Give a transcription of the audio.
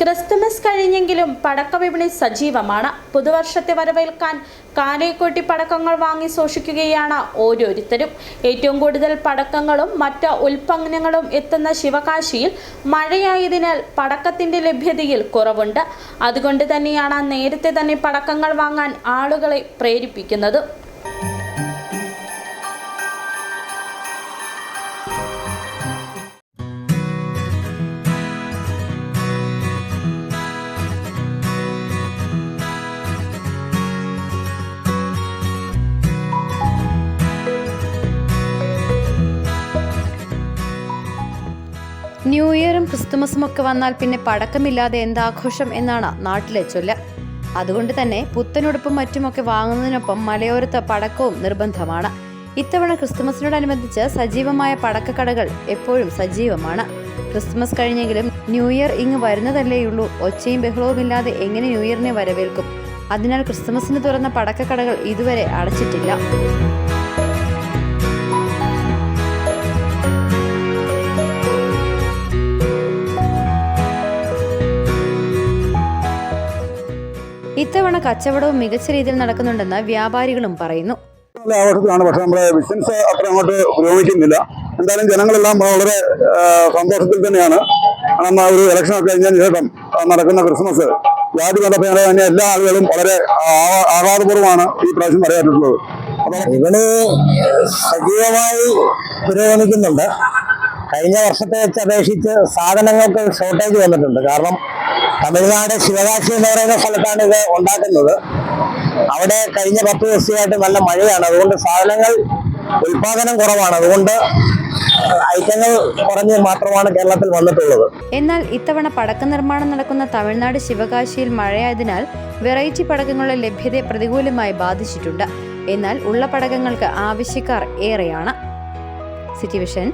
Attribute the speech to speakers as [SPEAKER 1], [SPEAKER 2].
[SPEAKER 1] Christmas കഴിഞ്ഞെങ്കിലും പടക്ക വിപണി സജീവമാണ്. പുതുവർഷത്തെ വരവേൽക്കാൻ കാലേക്കൂട്ടി പടക്കങ്ങൾ വാങ്ങി സൂക്ഷിക്കുകയാണ് ഓരോരുത്തരും. ഏറ്റവും കൂടുതൽ പടക്കങ്ങളും മറ്റ് ഉൽപ്പന്നങ്ങളും എത്തുന്ന ശിവകാശിയിൽ മഴയായതിനാൽ പടക്കത്തിന്റെ ലഭ്യതയിൽ കുറവുണ്ട്. അതുകൊണ്ട് തന്നെയാണ് നേരത്തെ തന്നെ പടക്കങ്ങൾ വാങ്ങാൻ ആളുകളെ പ്രേരിപ്പിക്കുന്നത്.
[SPEAKER 2] ന്യൂ ഇയറും ക്രിസ്തുമസും ഒക്കെ വന്നാൽ പിന്നെ പടക്കമില്ലാതെ എന്താഘോഷം എന്നാണ് നാട്ടിലെ ചൊല്ല്. അതുകൊണ്ട് തന്നെ പുത്തനുടുപ്പും മറ്റുമൊക്കെ വാങ്ങുന്നതിനൊപ്പം മലയോരത്ത് പടക്കവും നിർബന്ധമാണ്. ഇത്തവണ ക്രിസ്തുമസിനോടനുബന്ധിച്ച് സജീവമായ പടക്കക്കടകൾ എപ്പോഴും സജീവമാണ്. ക്രിസ്മസ് കഴിഞ്ഞെങ്കിലും ന്യൂ ഇയർ ഇങ്ങ് വരുന്നതല്ലേയുള്ളൂ ഒച്ചയും ബഹളവും ഇല്ലാതെ എങ്ങനെ ന്യൂ ഇയറിനെ വരവേൽക്കും? അതിനാൽ ക്രിസ്തുമസിന് തുറന്ന പടക്കക്കടകൾ ഇതുവരെ അടച്ചിട്ടില്ല. ഇത്തവണ കച്ചവടവും മികച്ച രീതിയിൽ നടക്കുന്നുണ്ടെന്ന് വ്യാപാരികളും പറയുന്നു.
[SPEAKER 3] ആഘോഷത്തിലാണ്. പക്ഷെ നമ്മുടെ ബിസിനസ് അത്ര അങ്ങോട്ട് പുരോഗമിക്കുന്നില്ല എന്തായാലും ജനങ്ങളെല്ലാം വളരെ സന്തോഷത്തിൽ തന്നെയാണ്. കാരണം ആ ഒരു ഇലക്ഷൻ ഒക്കെ കഴിഞ്ഞതിന് ശേഷം നടക്കുന്ന ക്രിസ്മസ് ജാതി മതഭേദ തന്നെ എല്ലാ ആളുകളും വളരെ ആഘാതപൂർവമാണ് ആഹ്ലാദപൂർവമാണ് ഈ പ്രാവശ്യം പറയാറുള്ളത് അപ്പം
[SPEAKER 4] വിപണി സജീവമായി പുരോഗമിക്കുന്നുണ്ട്. കഴിഞ്ഞ വർഷത്തെ വെച്ച് അപേക്ഷിച്ച് സാധനങ്ങൾക്ക് ഷോർട്ടേജ് വന്നിട്ടുണ്ട്. കാരണം തമിഴ്നാട് ശിവകാശി എന്ന് പറയുന്ന സ്ഥലത്താണ് ഇത് ഉണ്ടാക്കുന്നത്. അവിടെ കഴിഞ്ഞ പത്ത് ദിവസമായിട്ട് നല്ല മഴയാണ്. അതുകൊണ്ട് സാധനങ്ങൾ ഉൽപാദനം കുറവാണ്. അതുകൊണ്ട് ഐറ്റങ്ങൾ കുറഞ്ഞ് മാത്രമാണ് കേരളത്തിൽ വന്നിട്ടുള്ളത്.
[SPEAKER 2] എന്നാൽ ഇത്തവണ പടക്ക നിർമ്മാണം നടക്കുന്ന തമിഴ്നാട് ശിവകാശിയിൽ മഴയായതിനാൽ വെറൈറ്റി പടക്കങ്ങളുടെ ലഭ്യതയെ പ്രതികൂലമായി ബാധിച്ചിട്ടുണ്ട്. എന്നാൽ ഉള്ള പടക്കങ്ങൾക്ക് ആവശ്യക്കാർ ഏറെയാണ്. City vision